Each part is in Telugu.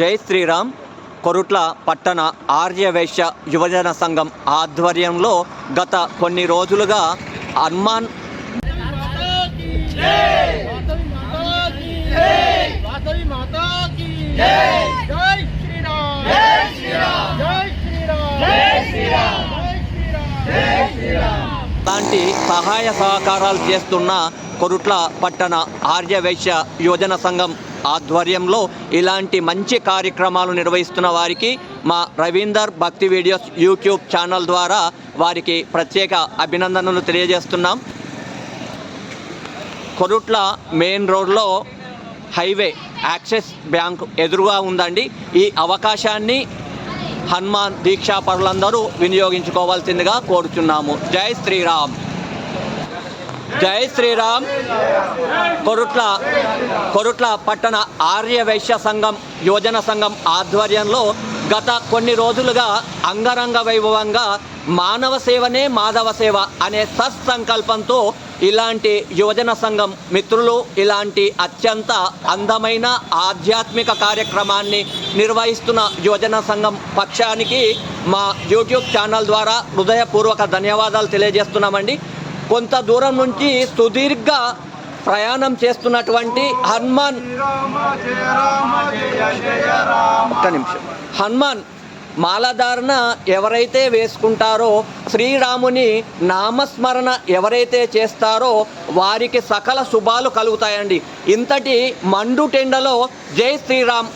జై శ్రీరామ్ కొరుట్ల పట్టణ ఆర్యవైశ్య యువజన సంఘం ఆధ్వర్యంలో గత కొన్ని రోజులుగా అన్మాన్ లాంటి సహాయ సహకారాలు చేస్తున్న కొరుట్ల పట్టణ ఆర్యవైశ్య యువజన సంఘం ఆధ్వర్యంలో ఇలాంటి మంచి కార్యక్రమాలు నిర్వహిస్తున్న వారికి మా రవీందర్ భక్తి వీడియోస్ యూట్యూబ్ ఛానల్ ద్వారా వారికి ప్రత్యేక అభినందనలు తెలియజేస్తున్నాం. కొరుట్ల మెయిన్ రోడ్లో హైవే యాక్సిస్ బ్యాంక్ ఎదురుగా ఉందండి. ఈ అవకాశాన్ని హనుమాన్ దీక్షా పరులందరూ వినియోగించుకోవాల్సిందిగా కోరుచున్నాము. జై శ్రీరామ్. జై శ్రీరామ్. కొరుట్ల కొరుట్ల పట్టణ ఆర్య వైశ్య సంఘం యువజన సంఘం ఆధ్వర్యంలో గత కొన్ని రోజులుగా అంగరంగ వైభవంగా మానవ సేవనే మాధవ సేవ అనే సత్సంకల్పంతో ఇలాంటి యువజన సంఘం మిత్రులు ఇలాంటి అత్యంత అందమైన ఆధ్యాత్మిక కార్యక్రమాన్ని నిర్వహిస్తున్న యువజన సంఘం పక్షానికి మా యూట్యూబ్ ఛానల్ ద్వారా హృదయపూర్వక ధన్యవాదాలు తెలియజేస్తున్నామండి. కొంత దూరం నుంచి సుదీర్ఘ ప్రయాణం చేస్తున్నటువంటి హనుమాన్. ఒక్క నిమిషం. హనుమాన్ మాలధారణ ఎవరైతే వేసుకుంటారో శ్రీరాముని నామస్మరణ ఎవరైతే చేస్తారో వారికి సకల శుభాలు కలుగుతాయండి. ఇంతటి మండు టెండలో జై శ్రీరామ్.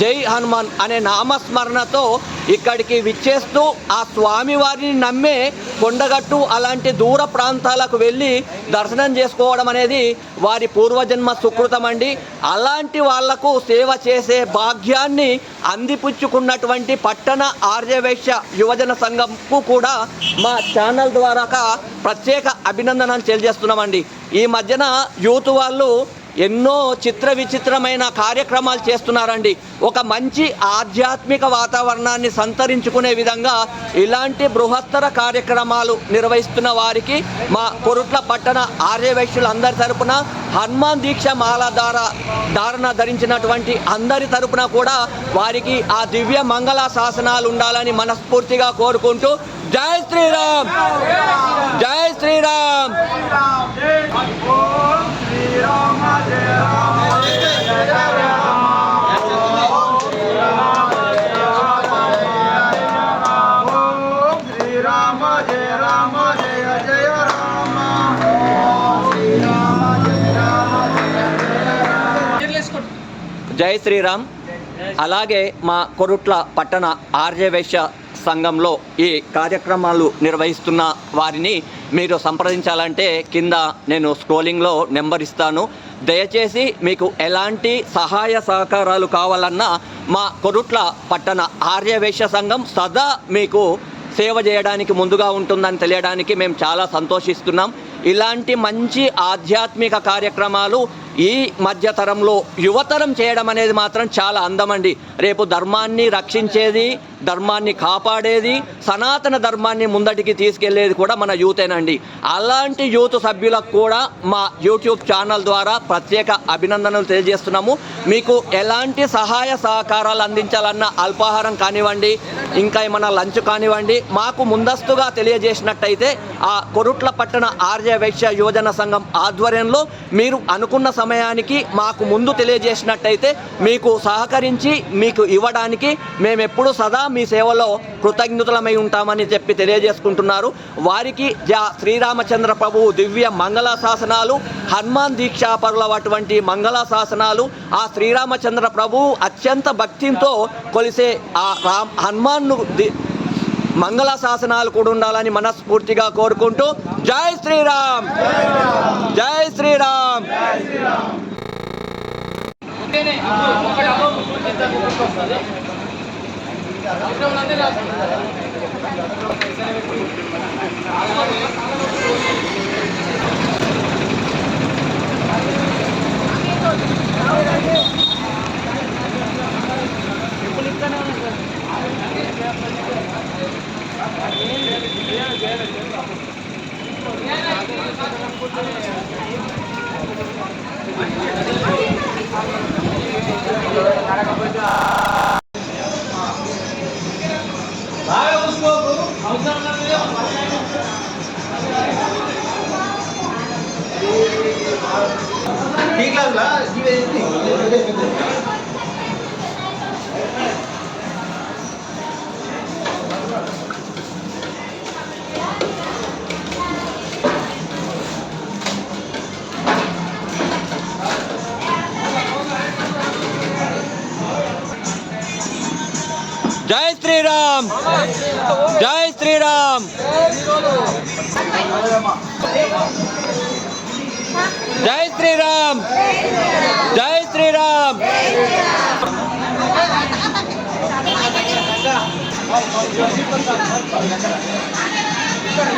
జై హనుమాన్ అనే నామస్మరణతో ఇక్కడికి విచ్చేస్తూ ఆ స్వామివారిని నమ్మే కొండగట్టు అలాంటి దూర ప్రాంతాలకు వెళ్ళి దర్శనం చేసుకోవడం అనేది వారి పూర్వజన్మ సుకృతం అండి. అలాంటి వాళ్ళకు సేవ చేసే భాగ్యాన్ని అందిపుచ్చుకున్నటువంటి పట్టణ ఆర్యవేశ్య యువజన సంఘంకు కూడా మా ఛానల్ ద్వారా ప్రత్యేక అభినందనలు తెలియజేస్తున్నామండి. ఈ మధ్యన యూత్ వాళ్ళు ఎన్నో చిత్ర విచిత్రమైన కార్యక్రమాలు చేస్తున్నారండి. ఒక మంచి ఆధ్యాత్మిక వాతావరణాన్ని సంతరించుకునే విధంగా ఇలాంటి బృహత్తర కార్యక్రమాలు నిర్వహిస్తున్న వారికి మా కొరుట్ల పట్టణ ఆర్యవైశ్యులందరి తరపున హనుమాన్ దీక్ష మాల ద్వారా ధారణ ధరించినటువంటి అందరి తరపున కూడా వారికి ఆ దివ్య మంగళ శాసనాలు ఉండాలని మనస్ఫూర్తిగా కోరుకుంటూ జై శ్రీరామ్! జై శ్రీరామ్! జై శ్రీరామ్. అలాగే మా కొరుట్ల పట్టణ ఆర్యవేశ్య సంఘంలో ఈ కార్యక్రమాలు నిర్వహిస్తున్న వారిని మీరు సంప్రదించాలంటే కింద నేను స్క్రోలింగ్లో నెంబర్ ఇస్తాను. దయచేసి మీకు ఎలాంటి సహాయ సహకారాలు కావాలన్నా మా కొరుట్ల పట్టణ ఆర్యవేశ సంఘం సదా మీకు సేవ చేయడానికి ముందుగా ఉంటుందని తెలియడానికి మేము చాలా సంతోషిస్తున్నాం. ఇలాంటి మంచి ఆధ్యాత్మిక కార్యక్రమాలు ఈ మధ్యతరంలో యువతరం చేయడం అనేది మాత్రం చాలా అందమండి. రేపు ధర్మాన్ని రక్షించేది ధర్మాన్ని కాపాడేది సనాతన ధర్మాన్ని ముందటికి తీసుకెళ్ళేది కూడా మన యూతేనండి. అలాంటి యూత్ సభ్యులకు కూడా మా యూట్యూబ్ ఛానల్ ద్వారా ప్రత్యేక అభినందనలు తెలియజేస్తున్నాము. మీకు ఎలాంటి సహాయ సహకారాలు అందించాలన్న అల్పాహారం కానివ్వండి ఇంకా ఏమైనా లంచ్ కానివ్వండి మాకు ముందస్తుగా తెలియజేసినట్టయితే ఆ కొరుట్ల పట్టణ ఆర్య వైశ్య యువజన సంఘం ఆధ్వర్యంలో మీరు అనుకున్న సమయానికి మాకు ముందు తెలియజేసినట్టయితే మీకు సహకరించి మీకు ఇవ్వడానికి మేము ఎప్పుడు సదా మీ సేవలో కృతజ్ఞతలమై ఉంటామని చెప్పి తెలియజేసుకుంటున్నారు వారికి జా శ్రీరామచంద్ర ప్రభువు దివ్య మంగళ శాసనాలు హనుమాన్ దీక్షాపరుల అటువంటి మంగళ శాసనాలు ఆ శ్రీరామచంద్ర ప్రభువు అత్యంత భక్తితో కొలిసే ఆ రామ్ హనుమాన్ను మంగళ శాసనాలు కూడా ఉండాలని మనస్ఫూర్తిగా కోరుకుంటూ జై శ్రీరామ్ జై శ్రీరామ్ జయ Thank you. జై శ్రీరామ్ జై శ్రీరామ్ జై శ్రీరామ్ జై ఇక్కడ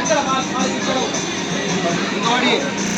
ఇక్కడ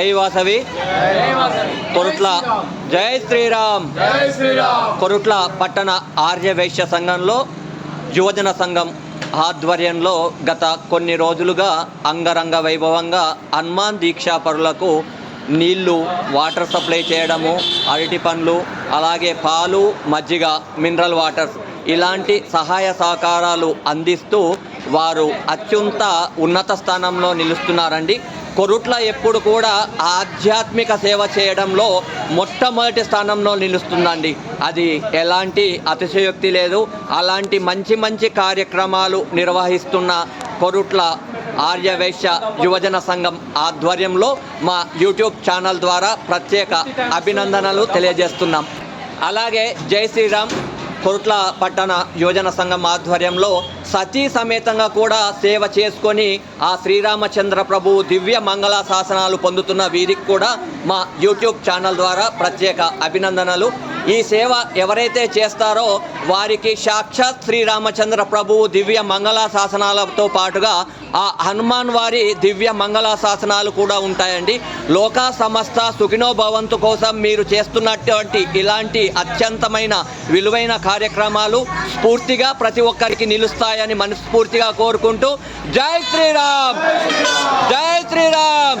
జై వాసవి. కొరుట్ల జై శ్రీరామ్. కొరుట్ల పట్టణ ఆర్య వైశ్య సంఘంలో యువజన సంఘం ఆధ్వర్యంలో గత కొన్ని రోజులుగా అంగరంగ వైభవంగా హనుమాన్ దీక్షాపరులకు నీళ్ళు వాటర్ సప్లై చేయడము అరటి పండ్లు అలాగే పాలు మజ్జిగ మినరల్ వాటర్స్ ఇలాంటి సహాయ సహకారాలు అందిస్తూ వారు అత్యంత ఉన్నత స్థానంలో నిలుస్తున్నారండి. కొరుట్ల ఎప్పుడు కూడా ఆధ్యాత్మిక సేవ చేయడంలో మొట్టమొదటి స్థానంలో నిలుస్తుందండి. అది ఎలాంటి అతిశయోక్తి లేదు. అలాంటి మంచి మంచి కార్యక్రమాలు నిర్వహిస్తున్న కొరుట్ల ఆర్యవేశ్య యువజన సంఘం ఆధ్వర్యంలో మా యూట్యూబ్ ఛానల్ ద్వారా ప్రత్యేక అభినందనలు తెలియజేస్తున్నాం. అలాగే జై శ్రీరామ్. కొరుట్ల పట్టణ యువజన సంఘం ఆధ్వర్యంలో సతీ సమేతంగా కూడా సేవ చేసుకొని ఆ శ్రీరామచంద్ర ప్రభు దివ్య మంగళ శాసనాలు పొందుతున్న వీరికి కూడా మా యూట్యూబ్ ఛానల్ ద్వారా ప్రత్యేక అభినందనలు. ఈ సేవ ఎవరైతే చేస్తారో వారికి సాక్షాత్ శ్రీరామచంద్ర ప్రభువు దివ్య మంగళ శాసనాలతో పాటుగా ఆ హనుమాన్ వారి దివ్య మంగళ శాసనాలు కూడా ఉంటాయండి. లోకా సమస్త సుఖినో భవంతు కోసం మీరు చేస్తున్నటువంటి ఇలాంటి అత్యంతమైన విలువైన కార్యక్రమాలు స్ఫూర్తిగా ప్రతి ఒక్కరికి నిలుస్తాయని మనస్ఫూర్తిగా కోరుకుంటూ జై శ్రీరామ్! జై శ్రీరామ్!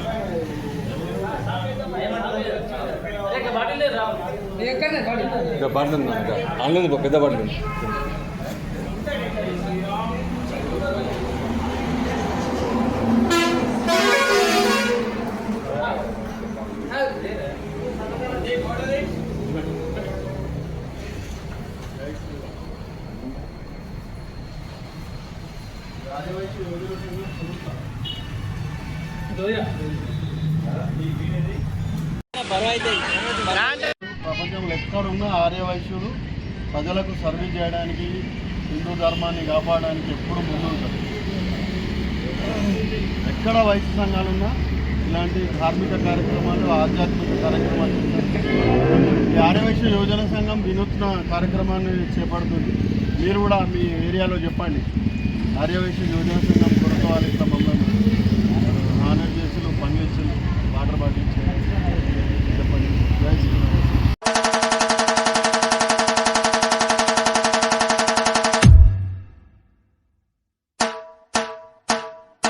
ఇంకా ఆన్లైన్ ఉంది, పెద్ద బండి ప్రపంచంలో ఎక్కడున్న ఆర్యవైశ్యులు ప్రజలకు సర్వీస్ చేయడానికి హిందూ ధర్మాన్ని కాపాడడానికి ఎప్పుడు ముందుంటారు. ఎక్కడ వైశ్య సంఘాలున్నా ఇలాంటి ధార్మిక కార్యక్రమాలు ఆధ్యాత్మిక కార్యక్రమాలు ఈ ఆర్యవైశ్య యోజన సంఘం వినూత్న కార్యక్రమాన్ని చేపడుతుంది. మీరు కూడా మీ ఏరియాలో చెప్పండి. ఆర్యవైశ్య యోజన సంఘం కొరత వాళ్ళు ఇట్లా మమ్మల్ని నాన్ చేసి ఇచ్చి వాటర్ బాటిల్